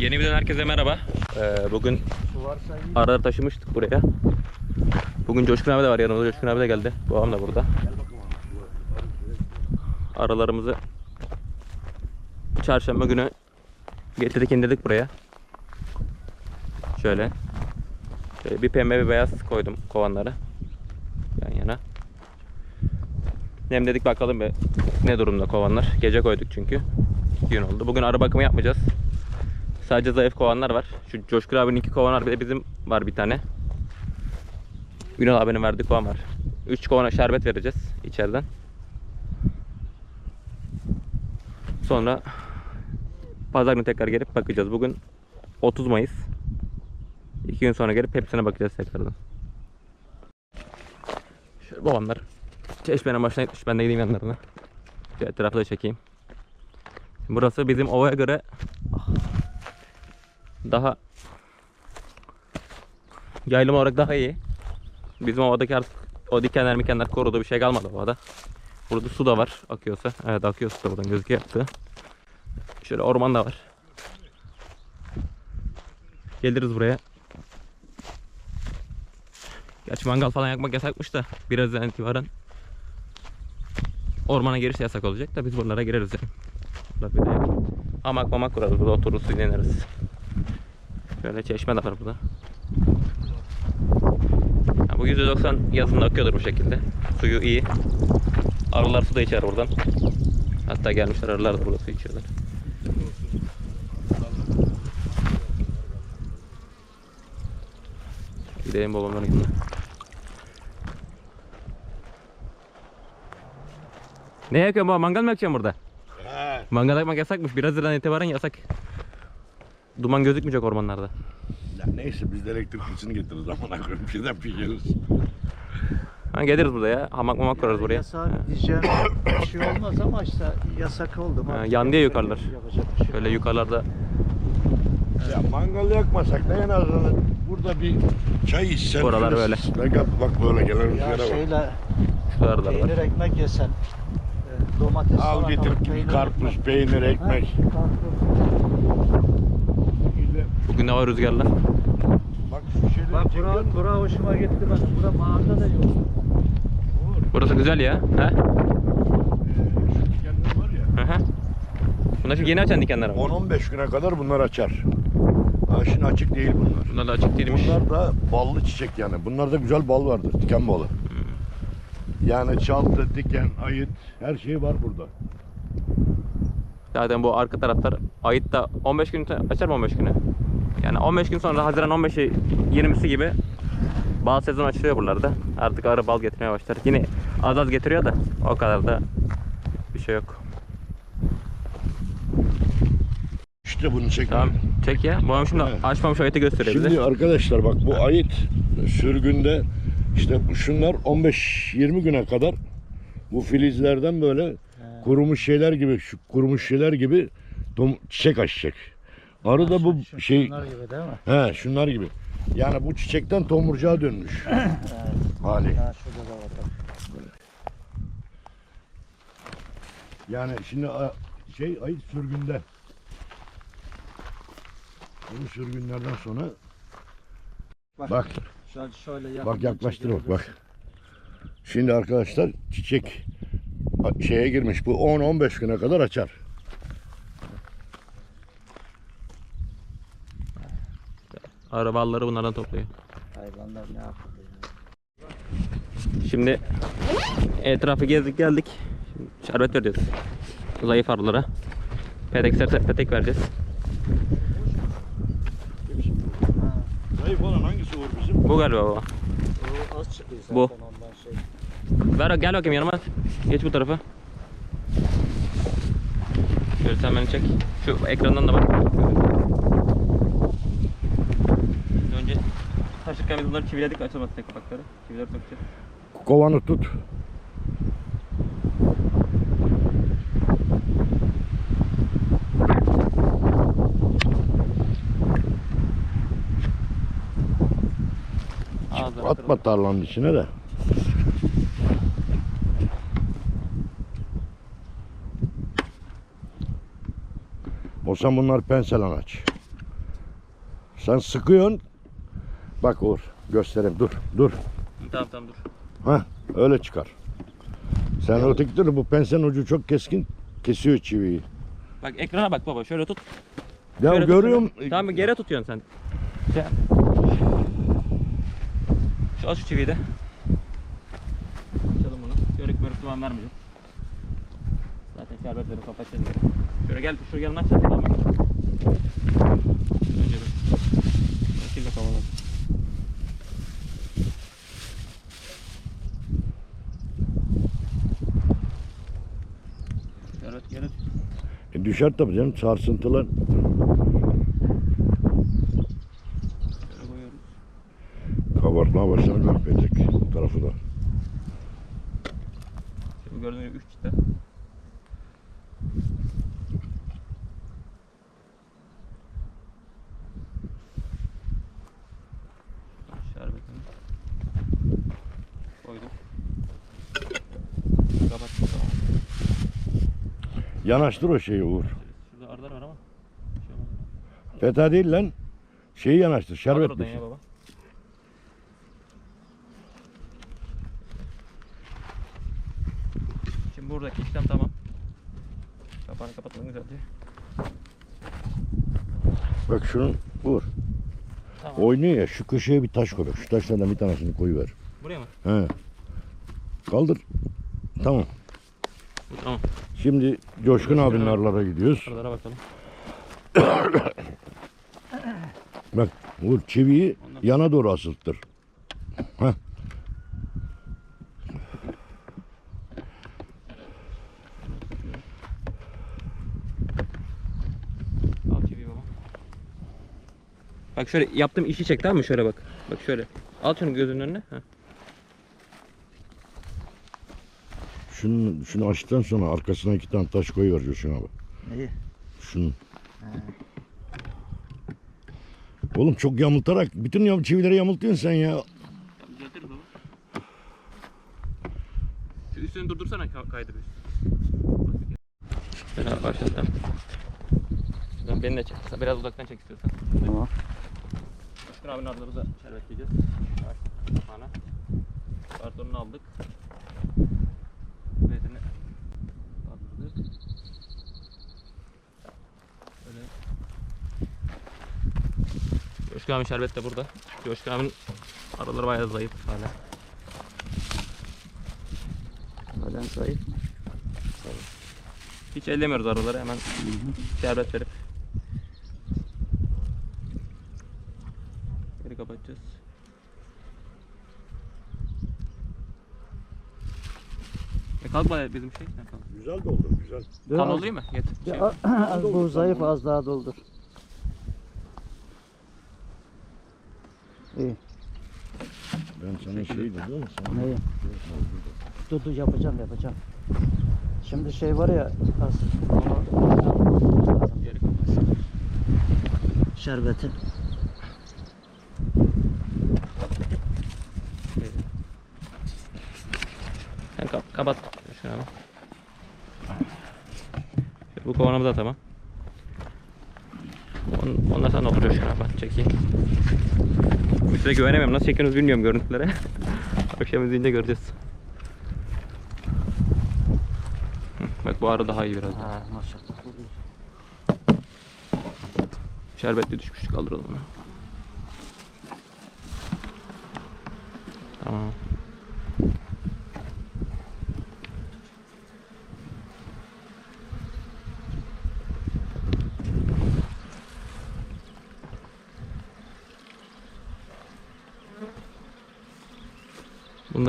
Yeni birden herkese merhaba. Ee, bugün araları taşımıştık buraya. Bugün Coşkun abi de var yanımızda. Coşkun abi de geldi. Babam da burada. Aralarımızı çarşamba günü getirdik indirdik buraya. Şöyle. Şöyle bir pembe bir beyaz koydum kovanları. Yan yana. Nem dedik bakalım bir ne durumda kovanlar. Gece koyduk çünkü. Gün oldu. Bugün arı bakımı yapmayacağız. Sadece zayıf kovanlar var. Şu Coşkun abinin iki kovan var. Bir de bizim var bir tane. Ünal abinin verdiği kovan var. Üç kovana şerbet vereceğiz içeriden. Sonra pazar günü tekrar gelip bakacağız. Bugün 30 Mayıs. İki gün sonra gelip hepsine bakacağız tekrardan. Şöyle babamlar çeşmenin başına gitmiş. Ben de gideyim yanlarına. Şöyle etrafı da çekeyim. Burası bizim ovaya göre daha yaylım olarak daha iyi. Bizim ovadaki artık o dikenler mikenler korudu bir şey kalmadı ovada. Burada su da var akıyorsa. Evet akıyor su da buradan gözüküyor yaptı. Şöyle orman da var. Geliriz buraya. Gerçi mangal falan yakmak yasakmış da birazdan itibaren ormana giriş yasak olacak da biz buralara gireriz yani. Burada bir hamak mamak kurarız burada otururuz dinleniriz. Şöyle çeşme de var burada. Ha, bu %90 yazında akıyordur bu şekilde. Suyu iyi. Arılar su da içer buradan. Hatta gelmişler arılar da burada su içiyorlar. Gidelim babamların yanına. Ne yakıyorsun baba? Mangal mı yakacaksın burada? He. Mangal yakmak yasakmış. Birazdan itibaren yasak. Duman gözükmeyecek ormanlarda. Ya neyse biz de elektriklisini getiririz amına koyayım birden pişiririz. Ha, geliriz buraya ya. Hamak mamak kurarız buraya. Yasak diyeceğim bir şey olmaz ama işte yasak oldu. Ha, Artık yandı ya yapacak- yukarılar. yapacak bir şey Şöyle yok. yukarılarda Ya mangal yakmasak da en azından burada bir çay içsen. Oralar şöyle böyle. Bak, bak böyle gelen Ya rüzgara bak. şeyle şuralarda var. peynir ekmek yesen, e, domates Al salatalık, getir peynir karpuz, ekmek. peynir, ekmek. Ha, karpuz. Bugün de var rüzgarlar. Bak şu şeyleri Bak bura, bura hoşuma gitti bak. Bura mağarada da yok. Burası güzel ya. He? Ee, şu dikenler var ya. Hı hı. Bunlar şimdi yeni açan dikenler ama. 10-15 güne kadar bunlar açar. Ha şimdi açık değil bunlar. Bunlar da açık değilmiş. Bunlar da ballı çiçek yani. Bunlarda güzel bal vardır. Diken balı. Yani çaltı, diken, ayıt her şey var burada. Zaten bu arka taraflar ayıt da 15 gün açar mı 15 günü? Yani 15 gün sonra Haziran 15'i 20'si gibi bal sezonu açılıyor buralarda. Artık arı bal getirmeye başlar. Yine az az getiriyor da o kadar da bir şey yok. İşte bunu çek. Tamam çek ya. Babam şimdi Evet. açmamış ayıtı gösteriyor bize. Şimdi arkadaşlar bak bu ayıt sürgünde işte bu- şunlar 15-20 güne kadar bu filizlerden böyle kurumuş şeyler gibi şu kurumuş şeyler gibi çiçek açacak. Arı da bu Şu- şey Şunlar gibi değil mi? he şunlar gibi. Yani bu çiçekten tomurcuğa dönmüş hali. Ha şurada da var. bak. Yani şimdi a- şey ayıt sürgünde. Bu sürgünlerden sonra bak Şöyle, şöyle Bak yakından yaklaştır bak bak. Şimdi arkadaşlar çiçek a- şeye girmiş. Bu 10-15 güne kadar açar. Arı balları bunlardan topluyor. Hayvanlar ne yapıyor? ya? Şimdi etrafı gezdik geldik. Şimdi şerbet vereceğiz. Zayıf arılara. Petek serse petek vereceğiz. Ha, Zayıf olan hangisi olur bizim? Bu galiba baba. o az çıkıyor zaten Bu. ondan şey. Ver gel bakayım yanıma. Geç bu tarafa. Şöyle sen beni çek. Şu ekrandan da bak. Taşırken biz bunları çiviledik açılmasın tek kapakları. Çivileri sökeceğiz. Kovanı tut. Ağzına Atma tarlanın içine de. O zaman bunlar pensel anaç. Sen sıkıyorsun. Bak Uğur göstereyim dur dur. Tamam tamam dur. Ha öyle çıkar. Sen öteki türlü bu pensenin ucu çok keskin kesiyor çiviyi. Bak ekrana bak baba şöyle tut. Ya Şöyle tut görüyorum. şöyle. Tamam geri tutuyorsun sen. Şey. Şu al şu çiviyi de. Açalım bunu. Yörük mörük duman vermeyeceğim. Zaten şerbetleri kapatacağız. Şöyle gel şu yanına aç. Tamam. Önce bir. Şekilde kavalım. Şerbet geri tut. E, düşer tabii canım sarsıntılar. Şöyle koyuyoruz. Kabartmaya başladı bak petek bu tarafı da. Şimdi gördüğünüz gibi 3 çıta. Şerbetini koyduk. Kapattık tamam. Yanaştır o şeyi Uğur. Şurada arılar var ama. Feta değil lan. Şeyi yanaştır şerbet oradan ya baba. Şimdi buradaki işlem tamam. Kapağını kapatmanı güzelce. Bak şunu Uğur. Tamam. Oynuyor ya şu köşeye bir taş koy. Şu taşlardan bir tanesini koyuver. Buraya mı? He. Kaldır. Tamam. Bu tamam. Şimdi Coşkun abinin arılara gidiyoruz. Arılara bakalım. Bak Uğur çiviyi yana doğru asılttır. Heh. Al çiviyi baba. Bak şöyle yaptığım işi çek tamam mı? Şöyle bak. Bak şöyle. Al şunu gözünün önüne. Heh. Şunu, şunu açtıktan sonra arkasına iki tane taş koyuver Coşkun abi. İyi. Şunu. Oğlum çok yamultarak bütün yam çivileri yamultuyorsun sen ya. Düzeltiriz baba. Şu üstünü durdursana ka- kaydı bir. Ben başlattım. Şuradan beni de çek. Biraz uzaktan çek istiyorsan. Tamam. Başkan abinin arıları da şerbetleyeceğiz. Coşkun şerbet de burada. Coşkun abinin arıları bayağı zayıf hala. Halen zayıf. Hiç ellemiyoruz arıları hemen şerbet verip. Geri kapatacağız. E kalkma bizim şey. Güzel doldur güzel. Kan olayım mı? Getir. Şey, Ya, bu zayıf az daha doldur. İyi. Ben sana şey dedim sana Neyi? Dur dur yapacağım yapacağım. Şimdi şey var ya az şerbeti. Sen kap kapat. Şöyle Bu kovanımız da tamam. On, ondan sonra oturuyor şuna bak çekeyim. Size güvenemem. Nasıl çekiyorsunuz bilmiyorum görüntülere. Akşam izleyince göreceğiz. Bak bu arı daha iyi biraz. Ha maşallah. Şerbetli düşmüş kaldıralım onu. Tamam.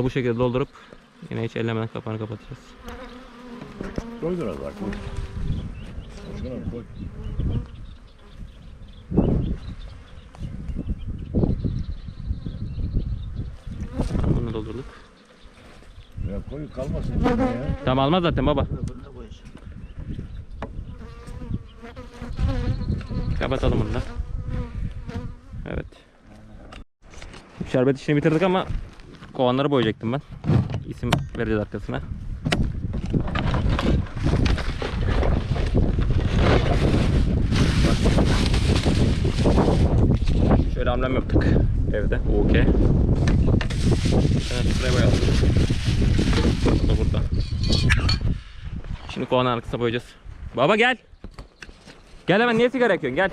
Da bu şekilde doldurup yine hiç ellemeden kapağını kapatacağız. koy biraz daha koy. Coşkun abi koy. Bunu doldurduk. Ya koy kalmasın ya. Tamam almaz zaten baba. Kapatalım bunu da. Evet. Şerbet işini bitirdik ama kovanları boyayacaktım ben. İsim vereceğiz arkasına. Şöyle amblem yaptık evde. OK. Evet, şuraya boyayalım. Bu da burada. Şimdi kovanın arkasına boyayacağız. Baba gel. Gel hemen niye sigara yakıyorsun gel.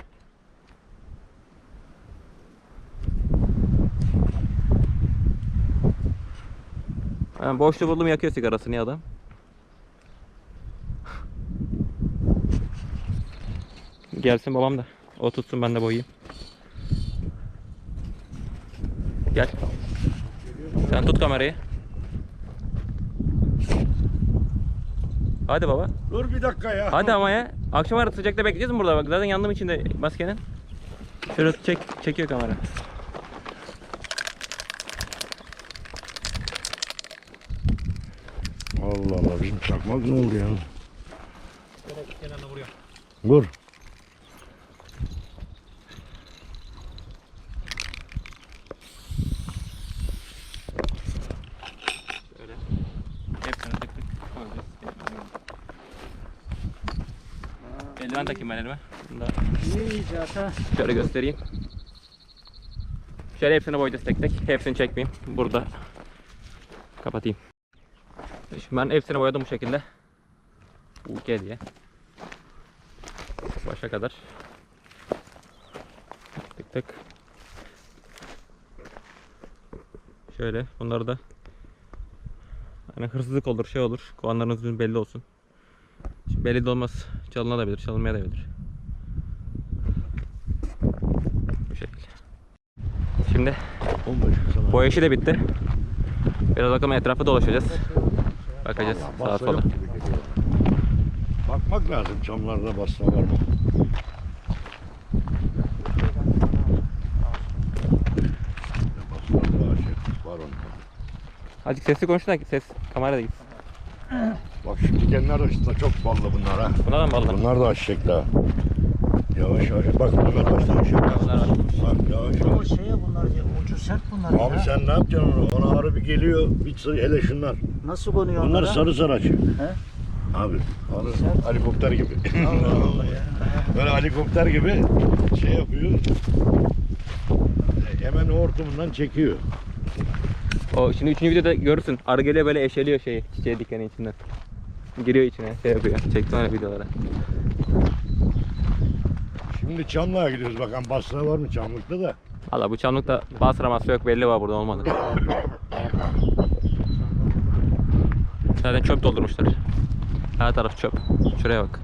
Hemen boşta buldum yakıyor sigarasını ya adam. Gelsin babam da. O tutsun ben de boyayayım. Gel. Sen tut kamerayı. Hadi baba. Dur bir dakika ya. Hadi ama ya. Akşam arası sıcakta bekleyeceğiz mi burada? Bak zaten yandım içinde maskenin. Şöyle çek, çekiyor kamera. Allah Allah bizim çakmak ne oldu ya? Vur. Eldiven takayım ben elime. Şöyle göstereyim. Şöyle hepsini boyayacağız tek tek. Hepsini çekmeyeyim. Burada kapatayım. Şimdi ben hepsini boyadım bu şekilde. UK diye. Başa kadar. Tık tık. Şöyle bunları da hani hırsızlık olur şey olur. Kovanlarınız belli olsun. Şimdi belli de olmaz. Çalınabilir, çalınmayabilir. Bu şekilde. Şimdi 15 sana. boya işi de bitti. Biraz bakalım etrafı dolaşacağız. Bakacağız Allah, sağa bassa sola. yok gibi geliyor. Bakmak lazım camlarda basma var mı? Basma var, şey var onda. Azıcık sesli konuşun da ses kamerada gitsin. Bak şu dikenler arasında çok ballı bunlar ha. Buna da mı bağlı? Bunlar da açacak daha. Yavaş yavaş. Bak baştan şey yap. Bunlar var. Bak yavaş yavaş. şeye bunlar ya, ucu sert bunlar Abi ya. sen ne yapacaksın onu? Ona arı bir geliyor. Bir sarı hele şunlar. Nasıl konuyor Bunlar onlara? sarı sarı açıyor. He? Abi. Sert. helikopter gibi. Allah Allah ya. Böyle helikopter gibi şey yapıyor. Hemen hortumundan çekiyor. O şimdi üçüncü videoda görürsün. Arı geliyor böyle eşeliyor şeyi. Çiçeği dikenin içinden. Giriyor içine şey yapıyor. Çektim öyle videolara. Şimdi Çamlık'a gidiyoruz bakalım Basra var mı Çamlık'ta da. Valla bu çamlıkta basraması yok belli var burada olmadı. Zaten çöp doldurmuşlar. Her taraf çöp. Şuraya bak.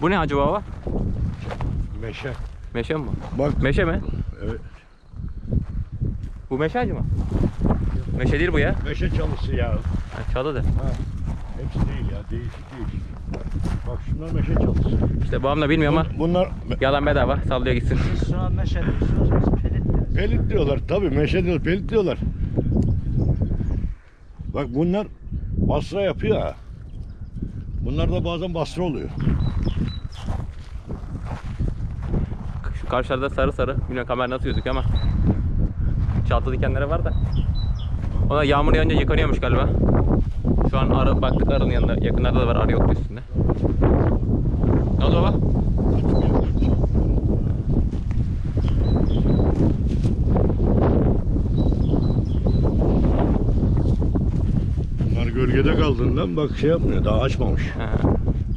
Bu ne hacı baba? Meşe. Meşe mi bu? Bak. Meşe mi? Evet. Bu meşe hacı mı? Meşe değil bu ya. Meşe çalısı ya. Ha, çalı da. Hepsi değil ya. Değişik değişik. Bak şunlar meşe çalısı. İşte babam da bilmiyor ama Bunlar yalan bedava sallıyor gitsin. Siz şu an meşe diyorsunuz, biz pelit diyoruz. pelit diyorlar. Tabii meşe diyorlar. Pelit diyorlar. Bak bunlar basra yapıyor ha. Bunlar da bazen basra oluyor. Şu karşılarda sarı sarı. Bilmiyorum kamera nasıl gözüküyor ama. Çaltı dikenleri var da. Ona yağmur yağınca yıkanıyormuş galiba. Şu an arı baktık arının yanında. Yakınlarda da var arı yoktu üstünde. Ne oldu baba? Bunlar gölgede kaldığından bak şey yapmıyor. Daha açmamış. Ha.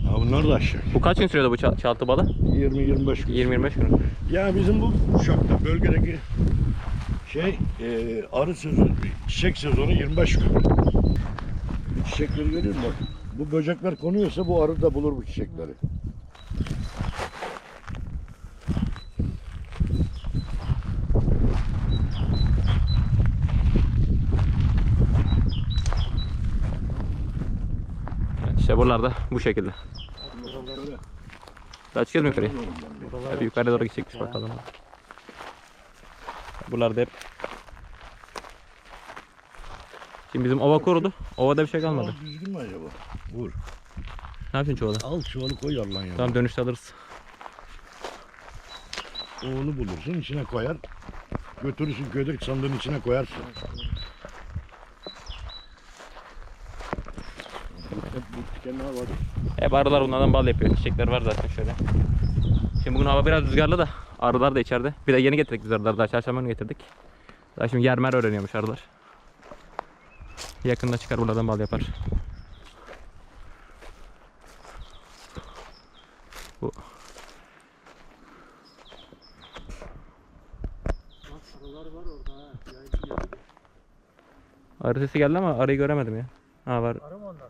Ha bunlar da açacak. Bu kaç gün sürüyordu bu çal- çaltı balı? 20-25 gün. 20-25 gün. Ya bizim bu Uşak'ta bölgedeki şey e, arı sezonu, çiçek sezonu 25 gün. Bu çiçekleri görüyor musun bak? Bu böcekler konuyorsa bu arı da bulur bu çiçekleri. İşte buralarda bu şekilde. Daha çıkıyoruz mu yukarıya? Tabii yukarıya doğru gidecekmiş bakalım. Buralarda hep. Şimdi bizim ova kurudu. Ovada bir şey kalmadı. Çuval düzgün mü acaba? Vur. Ne yapıyorsun çuvala? Al çuvalı koy Allah'ın yanına. Tamam dönüşte alırız. oğlu bulursun içine koyar. Götürürsün köyde sandığın içine koyarsın. Bu var. Hep arılar bunlardan bal yapıyor. Çiçekler var zaten şöyle. Şimdi bugün hava biraz rüzgarlı da arılar da içeride. Bir de yeni getirdik biz arıları daha çarşamba günü getirdik. Daha şimdi yermer öğreniyormuş arılar. Yakında çıkar buradan bal yapar. Bu arı sesi geldi ama arıyı göremedim ya. Ha var. Arı mı onlar?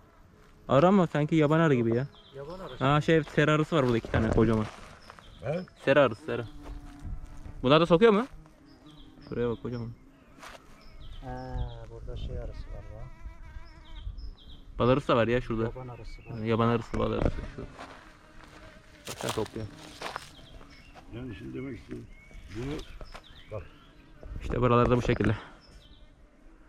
Arı ama sanki yaban arı gibi ya. Yaban arısı. Ha şey sera arısı var burada iki tane kocaman. He? Sera arısı sera. Bunlar da sokuyor mu? Şuraya bak kocaman. Ha, burada şey arısı var bak. Bal arısı da var ya şurada. Yaban arısı var. Yaban arısı, bal arısı. Şu. Bak sen topluyor. Yani şimdi demek istiyorum. Bunu İşte buralarda bu şekilde.